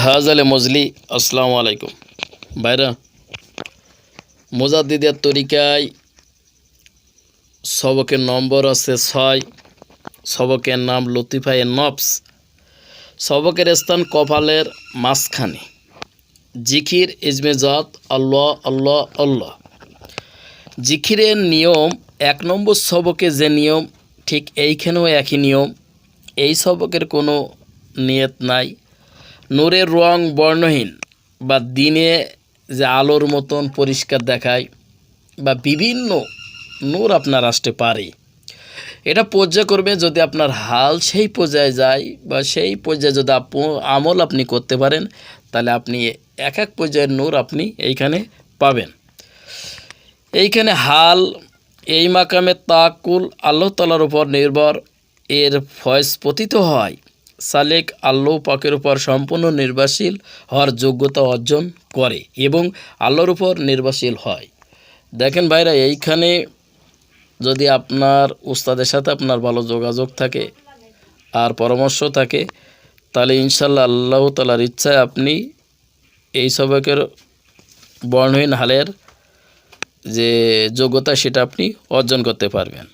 হাজালে মজলি, আসসালামু আলাইকুম। ভাইরা, মোজাদ্দিদের তরিকায় সবকের নম্বর আছে ছয়, সবকের নাম লতিফাই নফস, সবকের স্থান কপালের মাঝখানে। জিখির ইজমে, জাত, আল্লাহ আল্লাহ আল্লাহ। জিকিরের নিয়ম, এক নম্বর সবকে যে নিয়ম, ঠিক এইখানেও একই নিয়ম। এই সবকের কোনো নিয়ত নাই। নূরের রং বর্ণহীন বা দিনে যে আলোর মতন পরিষ্কার দেখায় বা বিভিন্ন নূর আপনার আসতে পারে। এটা পর্যায় করবে যদি আপনার হাল সেই পর্যায়ে যায় বা সেই পর্যায়ে যদি আমল আপনি করতে পারেন, তাহলে আপনি এক এক পর্যায়ের নূর আপনি এইখানে পাবেন। এইখানে হাল, এই মাকামে তাকুল আল্লাহ তালার উপর নির্ভর, এর ফয়েজ পতিত হয়। সালেক আল্লাহ পাকের উপর সম্পূর্ণ নির্ভরশীল হওয়ার যোগ্যতা অর্জন করে এবং আল্লাহর উপর নির্ভরশীল হয়। দেখেন ভাইরা, এইখানে যদি আপনার উস্তাদের সাথে আপনার ভালো যোগাযোগ থাকে আর পরামর্শ থাকে, তাহলে ইনশাল্লাহ আল্লাহ তালার ইচ্ছায় আপনি এই সবকের বর্ণহীন হালের যে যোগ্যতা সেটা আপনি অর্জন করতে পারবেন।